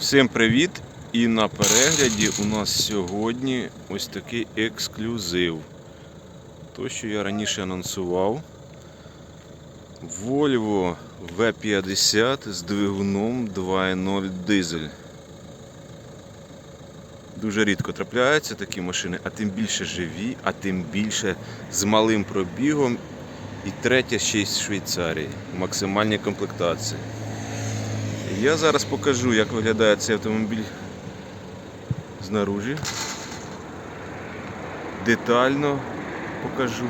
Всім привіт! І на перегляді у нас сьогодні ось такий ексклюзив. То, що я раніше анонсував. Volvo V50 з двигуном 2.0 дизель. Дуже рідко трапляються такі машини, а тим більше живі, а тим більше з малим пробігом. І третя ще й з Швейцарії. в Максимальній комплектації. Я зараз покажу, як виглядає цей автомобіль знаружі. Детально покажу,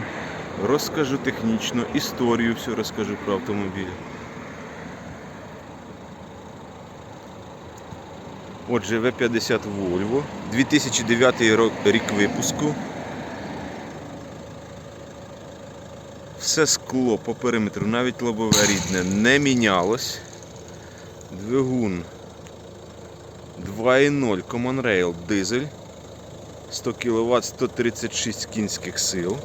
розкажу технічно, історію всю розкажу про автомобіль. Отже, V50 Volvo, 2009 рік випуску. Все скло по периметру, навіть лобове рідне, не мінялось. Двигун 2.0 Common Rail дизель 100 кВт 136 кінських сил.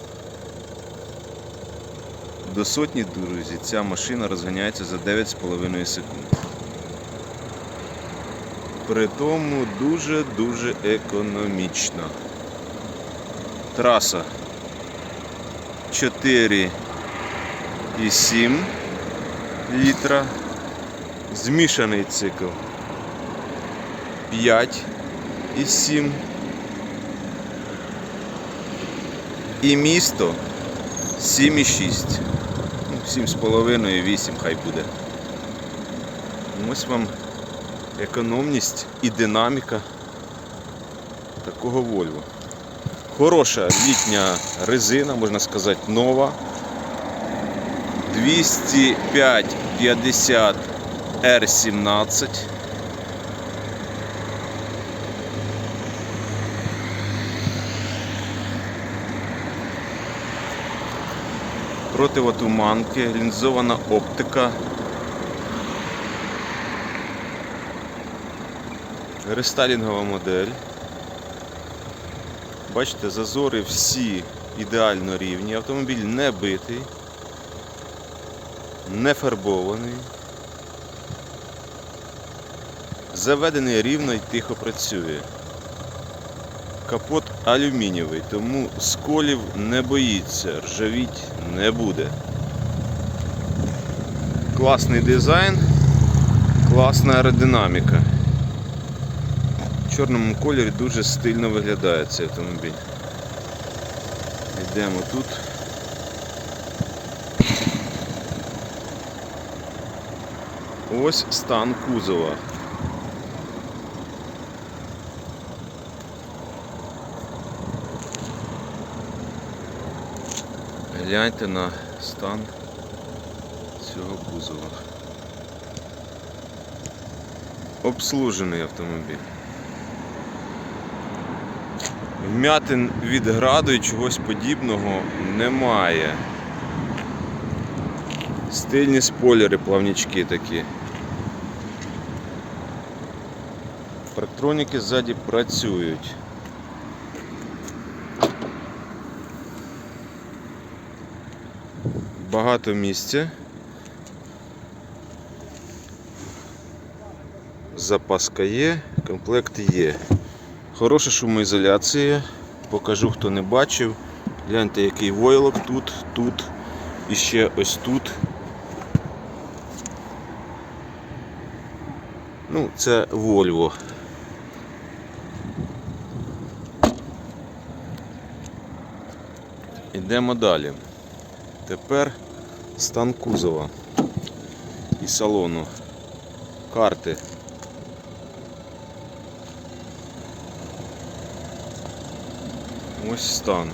До сотні, друзі, ця машина розганяється за 9,5 секунд. При тому дуже-дуже економічна. Траса 4,7 літра. Змішаний цикл 5 і 7. І місто 7,6. Ну, 7,5 8 хай буде. Ось вам економність і динаміка такого Volvo. Хороша літня резина, можна сказати, нова. 205 50 R17. Противотуманки, лінзована оптика. Рестайлінгова модель. Бачите, зазори всі ідеально рівні. Автомобіль не битий, не фарбований. Заведений рівно і тихо працює. Капот алюмінієвий, тому сколів не боїться, ржавіть не буде. Класний дизайн, класна аеродинаміка. В чорному кольорі дуже стильно виглядає цей автомобіль. Йдемо тут. Ось стан кузова. Гляньте на стан цього кузова. Обслужений автомобіль. Вмятин від граду і чогось подібного немає. Стильні спойлери, плавнічки такі. Парктроніки ззаді працюють. Багато місця. Запаска є, комплект є. Хороша шумоізоляція. Покажу, хто не бачив. Гляньте, який войлок тут, тут і ще ось тут. Ну, це Volvo. Йдемо далі. Тепер стан кузова і салону. Карти. Ось стан.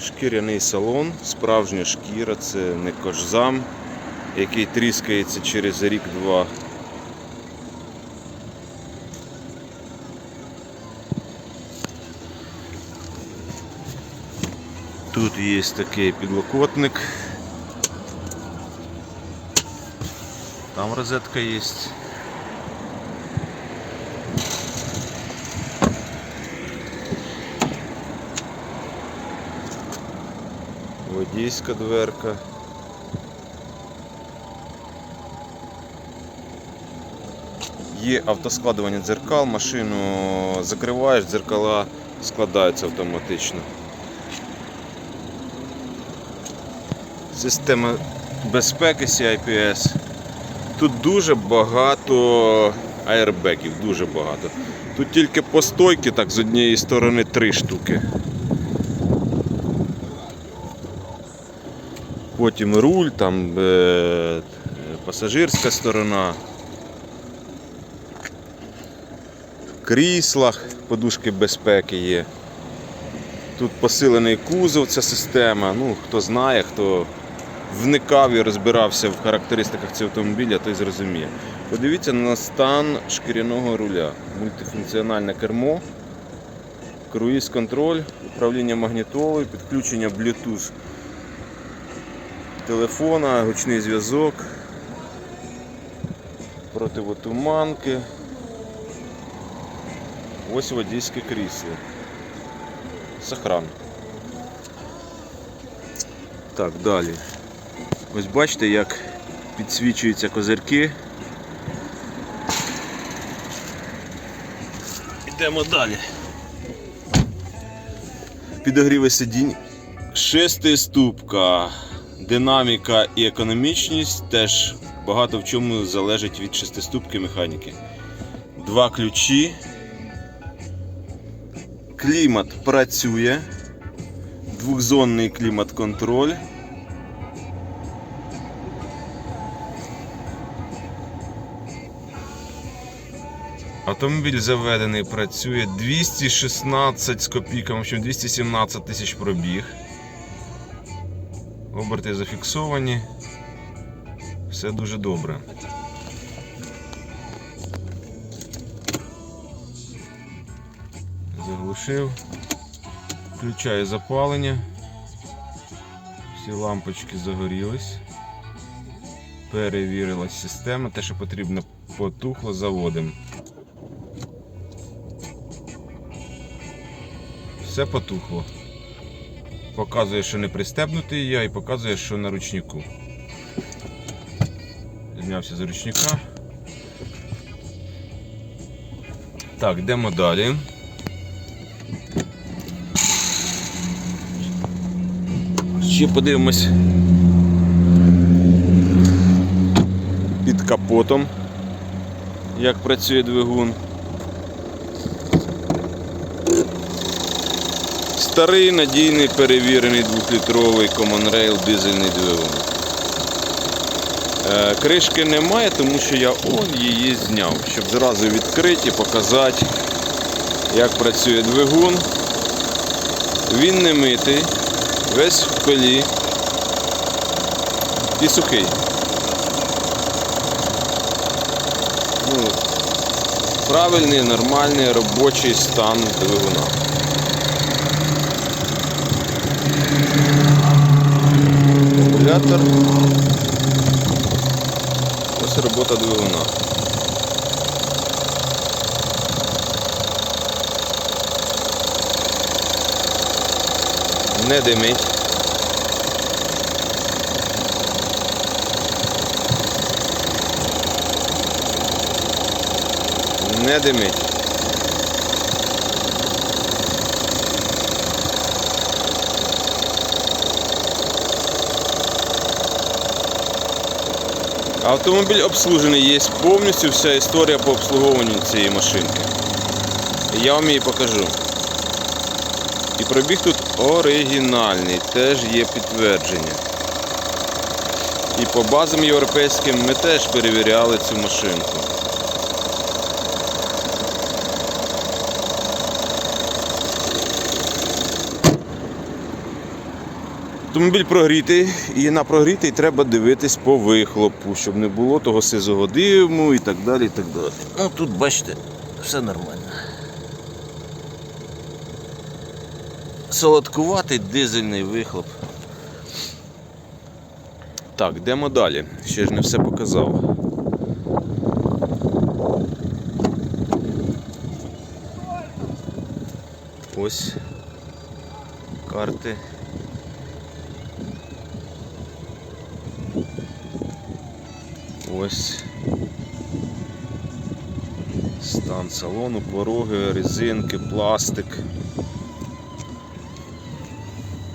Шкіряний салон, справжня шкіра, це не кожзам, який тріскається через рік-два. Тут є такий підлокотник. Там розетка є. Водійська дверка. Є автоскладування дзеркал, машину закриваєш, дзеркала складаються автоматично. Система безпеки CIPS. Тут дуже багато аербеків, дуже багато. Тут тільки по стойки, так, з однієї сторони три штуки. Потім руль, там е, пасажирська сторона. В кріслах подушки безпеки є. Тут посилений кузов, ця система. Ну, хто знає, хто вникав і розбирався в характеристиках цього автомобіля, той зрозуміє. Подивіться на стан шкіряного руля. Мультифункціональне кермо, круїз-контроль, управління магнітолою, підключення Bluetooth телефона, гучний зв'язок, противотуманки. Ось водійське крісло. Сохран. Так, далі. Ось бачите, як підсвічуються козирки. Йдемо далі. Підогріви сидінь. Шестиступка. Динаміка і економічність теж багато в чому залежить від шестиступки механіки. Два ключі. Клімат працює. Двохзонний клімат-контроль. Автомобіль заведений, працює 216 з копійками, в общем 217 тисяч пробіг. Оберти зафіксовані. Все дуже добре. Заглушив. Включаю запалення. Всі лампочки загорілись. Перевірилась система. Те, що потрібно, потухло, заводимо. Все потухло. Показує, що не пристебнутий я і показує, що на ручнику. Знявся з ручника. Так, йдемо далі. Ще подивимось під капотом, як працює двигун. Старий надійний перевірений 2-літровий Common Rail дизельний двигун. Е, Кришки немає, тому що я он її зняв, щоб зразу відкрити і показати, як працює двигун. Він не митий, весь в пилі і сухий. Ну, правильний, нормальний робочий стан двигуна. Акумулятор. Ось робота двигуна. Не димить. Не димить. Автомобіль обслужений, є повністю вся історія по обслуговуванню цієї машинки. Я вам її покажу. І пробіг тут оригінальний, теж є підтвердження. І по базам європейським ми теж перевіряли цю машинку. Автомобіль прогрітий, і на прогрітий треба дивитись по вихлопу, щоб не було того сизого диму і так далі. і так далі. Ну тут бачите, все нормально. Солодкуватий дизельний вихлоп. Так, йдемо далі. Ще ж не все показав. Ось карти. Ось Стан салону, пороги, резинки, пластик.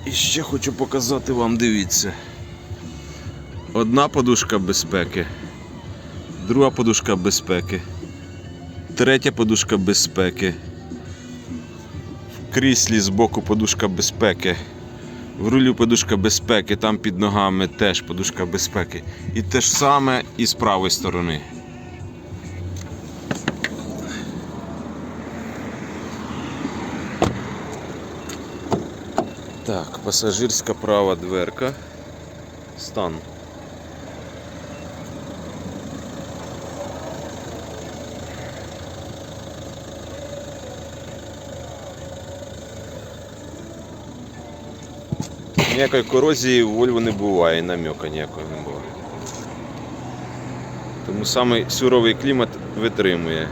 І ще хочу показати вам, дивіться. Одна подушка безпеки, друга подушка безпеки, третя подушка безпеки. В кріслі збоку подушка безпеки. В рулю подушка безпеки, там під ногами теж подушка безпеки. І те ж саме і з правої сторони. Так, пасажирська права дверка. Стан. Ніякої корозії в Вольво не буває, намека ніякого не буває. Тому самий суровий клімат витримує.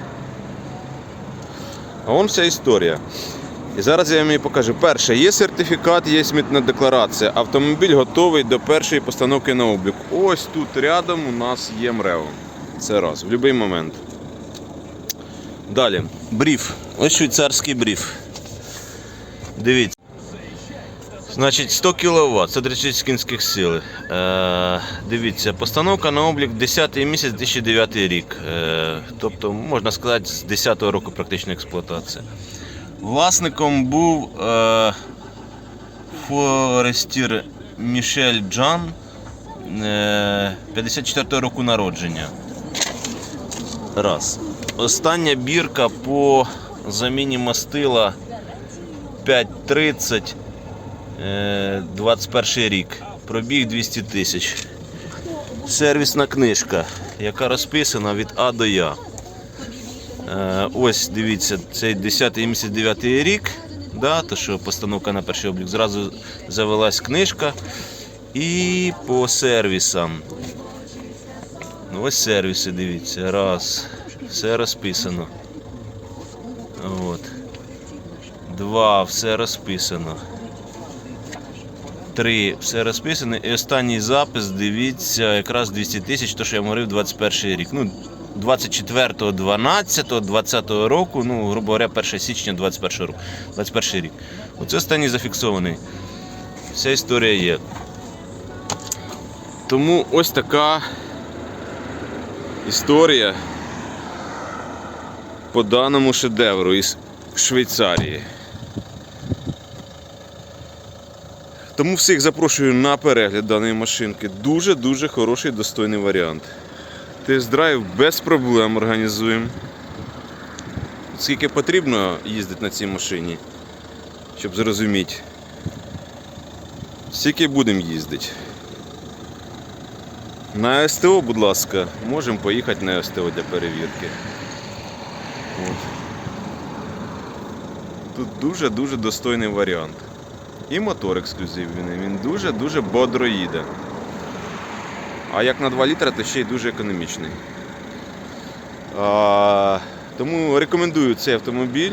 А вон вся історія. І зараз я вам її покажу. Перше, є сертифікат, є митна декларація. Автомобіль готовий до першої постановки на облік. Ось тут рядом у нас є МРЕО. Це раз, в будь-який момент. Далі, бріф. Ось швейцарський бріф. Дивіться. Значить, 100 кВт, 136 кінських сил. Е, дивіться, постановка на облік 10 місяць 2009 рік. Е, тобто, можна сказати, з 10-го року практичної експлуатації. Власником був е, Форестір Мішель Джан е, 54-го року народження. Раз. Остання бірка по заміні мастила 5.30 е, 21 рік. Пробіг 200 тисяч. Сервісна книжка, яка розписана від А до Я. Е, Ось дивіться, цей 10 місяць 9 рік. Да, то що постановка на перший облік. Зразу завелась книжка. І по сервісам. Ну, ось сервіси, дивіться. Раз. Все розписано. От. Два, все розписано. Три, все розписано. І останній запис, дивіться, якраз 200 тисяч, то що я говорив, 21 рік. Ну, 24, 12, 20 року, ну, грубо говоря, 1 січня 21 року. 21 рік. Оце останній зафіксований. Вся історія є. Тому ось така історія по даному шедевру із Швейцарії. Тому всіх запрошую на перегляд даної машинки. Дуже-дуже хороший достойний варіант. Тест-драйв без проблем організуємо. Скільки потрібно їздити на цій машині, щоб зрозуміти. Скільки будемо їздити. На СТО, будь ласка, можемо поїхати на СТО для перевірки. От. Тут дуже-дуже достойний варіант. І мотор ексклюзивний, він дуже-дуже бодро їде. А як на 2 літра, то ще й дуже економічний. А, тому рекомендую цей автомобіль.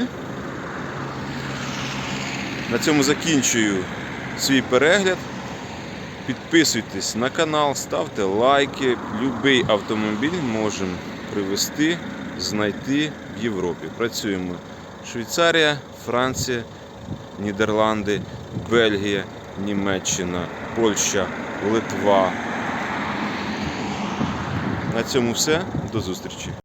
На цьому закінчую свій перегляд. Підписуйтесь на канал, ставте лайки. Любий автомобіль можемо привезти, знайти в Європі. Працюємо Швейцарія, Франція, Нідерланди, Бельгія, Німеччина, Польща, Литва. На цьому все. До зустрічі.